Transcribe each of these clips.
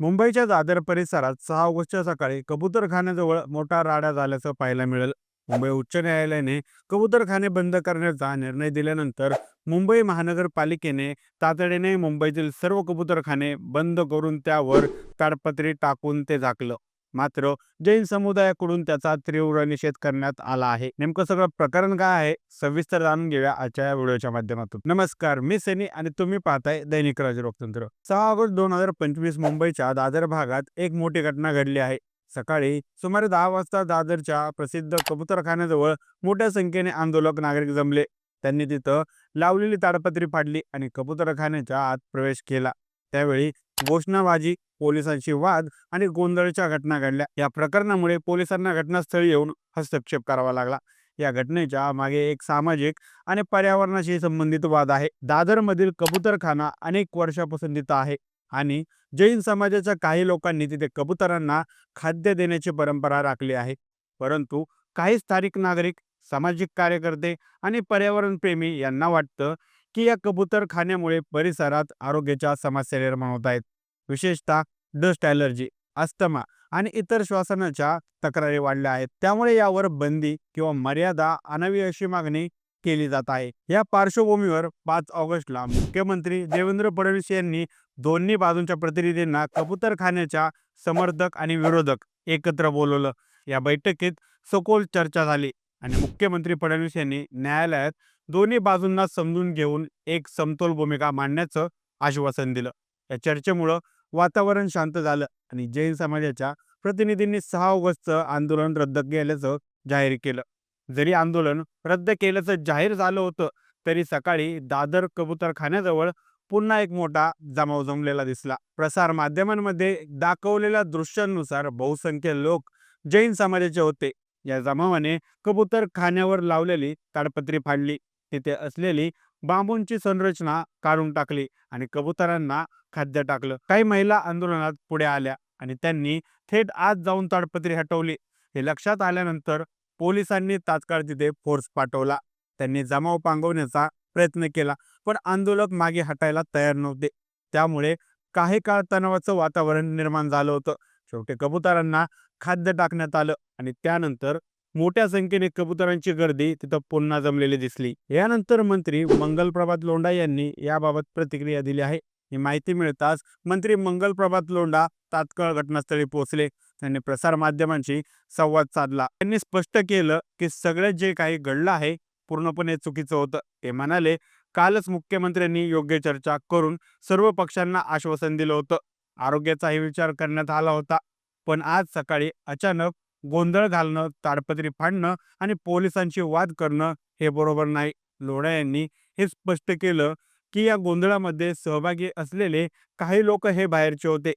मुंबईच्या दादर परिसरात सहा ऑगस्टच्या सकाळी कबूतरखान्याजवळ मोठा राडा झाल्याचं पाहायला मिळेल. मुंबई उच्च न्यायालयाने कबूतरखाने बंद करण्याचा निर्णय दिल्यानंतर मुंबई महानगरपालिकेने तातडीने मुंबईतील सर्व कबूतरखाने बंद करून त्यावर ताडपत्री टाकून ते झाकलं. मात्र जैन समुदायाकडून त्याचा तीव्र निषेध करण्यात आला आहे. नेमकं सगळं प्रकरण काय आहे सविस्तर जाणून घेऊया आजच्या या व्हिडिओच्या माध्यमातून. नमस्कार मी सनी आणि तुम्ही पाहताय दैनिक राजलोकतंत्र सहा ऑगस्ट दोन हजार पंचवीस मुंबईच्या दादर भागात एक मोठी घटना घडली आहे. सकाळी सुमारे दहा वाजता दादरच्या प्रसिद्ध कबूतरखान्याजवळ मोठ्या संख्येने आंदोलक नागरिक जमले. त्यांनी तिथं लावलेली ताडपत्री फाडली आणि कबूतरखान्याच्या आत प्रवेश केला. त्यावेळी घोषणाबाजी पोलिसांशी वाद आणि गोंधळच्या घटना घडल्या. या प्रकरणामुळे पोलिसांना घटनास्थळी येऊन हस्तक्षेप करावा लागला. या घटनेच्या मागे एक सामाजिक आणि पर्यावरणाशी संबंधित वाद आहे. दादरमधील कबूतरखाना अनेक वर्षापासून तिथं आहे आणि जैन समाजाच्या काही लोकांनी तिथे कबुतरांना खाद्य देण्याची परंपरा राखली आहे. परंतु काही स्थानिक नागरिक सामाजिक कार्यकर्ते आणि पर्यावरणप्रेमी यांना वाटतं की या कबूतरखान्यामुळे परिसरात आरोग्याच्या समस्या निर्माण होत आहेत. विशेषतः डस्ट ॲलर्जी अस्थमा आणि इतर श्वासनाच्या तक्रारी वाढल्या आहेत. त्यामुळे यावर बंदी किंवा मर्यादा आणावी अशी मागणी केली जात आहे. या पार्श्वभूमीवर पाच ऑगस्टला मुख्यमंत्री देवेंद्र फडणवीस यांनी दोन्ही बाजूंच्या प्रतिनिधींना कबूतरखान्याच्या समर्थक आणि विरोधक एकत्र बोलवलं. या बैठकीत सखोल चर्चा झाली आणि मुख्यमंत्री फडणवीस यांनी न्यायालयात दोन्ही बाजूंना समजून घेऊन एक समतोल भूमिका मांडण्याचं आश्वासन दिलं. या चर्चेमुळं वातावरण शांत झालं आणि जैन समाजाच्या प्रतिनिधींनी सहा ऑगस्टचं आंदोलन रद्द केल्याचं जाहीर केलं. जरी आंदोलन रद्द केल्याचं जाहीर झालं होतं तरी सकाळी दादर कबूतरखान्याजवळ पुन्हा एक मोठा जमाव जमलेला दिसला. प्रसार माध्यमांमध्ये दाखवलेल्या दृश्यांनुसार बहुसंख्य लोक जैन समाजाचे होते. या जमावाने कबूतरखान्यावर लावलेली ताडपत्री फाडली. तिथे असलेली बांबूंची संरचना काढून टाकली आणि कबुतरांना खाद्य टाकलं. काही महिला आंदोलनात पुढे आल्या आणि त्यांनी थेट आत जाऊन ताडपत्री हटवली. हे लक्षात आल्यानंतर पोलिसांनी तात्काळ तिथे फोर्स पाठवला. त्यांनी जमाव पांगवण्याचा प्रयत्न केला पण आंदोलक मागे हटायला तयार नव्हते. त्यामुळे काही काळ तणावाचं वातावरण निर्माण झालं होतं. शेवटी कबुतरांना खाद्य टाकण्यात आलं आणि त्यानंतर मोठ्या संख्येने कबुतरांची गर्दी तिथं पुन्हा जमलेली दिसली. यानंतर मंत्री मंगलप्रभात लोंडा लोंढा यांनी याबाबत प्रतिक्रिया दिली आहे. ही माहिती मिळताच मंत्री मंगलप्रभात लोंडा लोंढा तात्काळ घटनास्थळी पोहोचले. त्यांनी प्रसार माध्यमांशी संवाद साधला. त्यांनी स्पष्ट केलं की सगळं जे काही घडलं आहे पूर्णपणे चुकीचं होतं. ते म्हणाले कालच मुख्यमंत्र्यांनी योग्य चर्चा करून सर्व पक्षांना आश्वासन दिलं होतं. आरोग्याचाही विचार करण्यात आला होता. पण आज सकाळी अचानक गोंधळ घालणं ताडपत्री फाडणं आणि पोलिसांशी वाद करणं हे बरोबर नाही. लोढा यांनी हे स्पष्ट केलं की या गोंधळामध्ये सहभागी असलेले काही लोक हे बाहेरचे होते.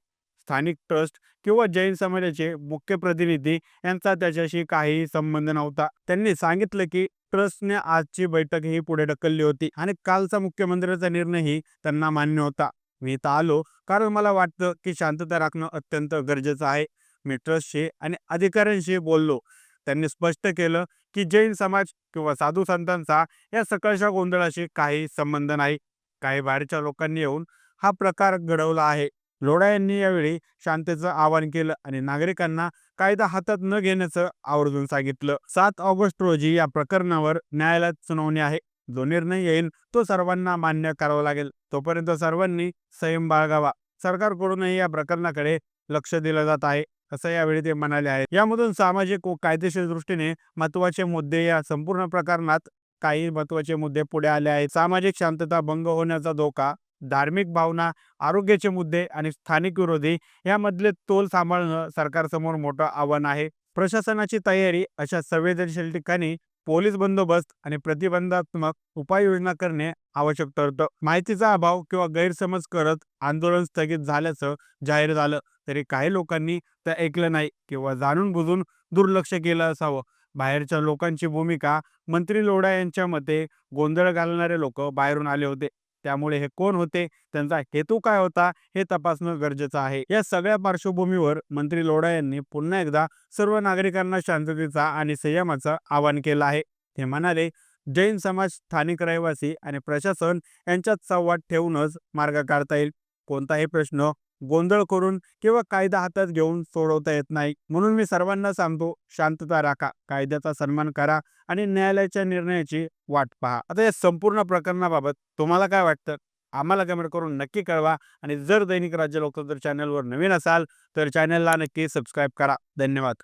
स्थानिक ट्रस्ट किंवा जैन समाजाचे मुख्य प्रतिनिधी यांचा त्याच्याशी काही संबंध नव्हता. त्यांनी सांगितलं की ट्रस्टने आजची बैठक ही पुढे ढकलली होती आणि कालचा मुख्यमंत्र्याचा निर्णयही त्यांना मान्य होता. मी इथं आलो कारण मला वाटतं की शांतता राखणं अत्यंत गरजेचं आहे. मित्रशी आणि अधिकाऱ्यांशी बोललो. त्यांनी स्पष्ट केलं की जैन समाज किंवा साधू संतांचा या सकाळच्या गोंधळाशी काही संबंध नाही. काही बाहेरच्या लोकांनी येऊन हा प्रकार घडवला आहे. लोढा यांनी यावेळी शांततेचं आवाहन केलं आणि नागरिकांना कायदा हातात न घेण्याचं आवर्जून सांगितलं. सात ऑगस्ट रोजी या प्रकरणावर न्यायालयात सुनावणी आहे. जो निर्णय येईल तो सर्वांना मान्य करावा लागेल. तोपर्यंत सर्वांनी संयम बाळगावा. सरकारकडूनही या प्रकरणाकडे लक्ष दिलं जात आहे. असं यावेळी ते म्हणाले आहे. यामधून सामाजिक व कायदेशीर दृष्टीने महत्त्वाचे मुद्दे या संपूर्ण प्रकरणात काही महत्त्वाचे मुद्दे पुढे आले आहेत. सामाजिक शांतता भंग होण्याचा धोका धार्मिक भावना आरोग्याचे मुद्दे आणि स्थानिक विरोधी यामधले तोल सांभाळणं सरकारसमोर मोठं आव्हान आहे. प्रशासनाची तयारी अशा संवेदनशील ठिकाणी पोलीस बंदोबस्त आणि प्रतिबंधात्मक उपाययोजना करणे आवश्यक ठरतं. माहितीचा अभाव किंवा गैरसमज करत आंदोलन स्थगित झाल्याचं जाहीर झालं तरी काही लोकांनी ते ऐकलं नाही किंवा जाणून बुजून दुर्लक्ष केलं असावं. बाहेरच्या लोकांची भूमिका मंत्री लोढा यांच्या मते गोंधळ घालणारे लोक बाहेरून आले होते. त्यामुळे हे कोण होते? त्यांचा हेतू काय होता? हे तपासणं गरजेचं आहे. या सगळ्या पार्श्वभूमीवर मंत्री लोढा यांनी पुन्हा एकदा सर्व नागरिकांना शांततेचा आणि संयमाचं आवाहन केलं आहे. ते म्हणाले जैन समाज स्थानिक रहिवासी आणि प्रशासन यांच्यात संवाद ठेवूनच मार्ग काढता येईल. कोणताही प्रश्न गोंधळ करून किंवा कायदा हातात घेऊन सोडवता येत नाही. म्हणून मी सर्वांना सांगतो शांतता राखा. कायद्याचा सन्मान करा आणि न्यायालयाच्या निर्णयाची वाट पहा. आता या संपूर्ण प्रकरणाबाबत तुम्हाला काय वाटतं? आम्हाला कमेंट करून नक्की कळवा आणि जर दैनिक राज्य लोकतंत्र चॅनलवर नवीन असाल तर चॅनलला नक्की सबस्क्राईब करा. धन्यवाद.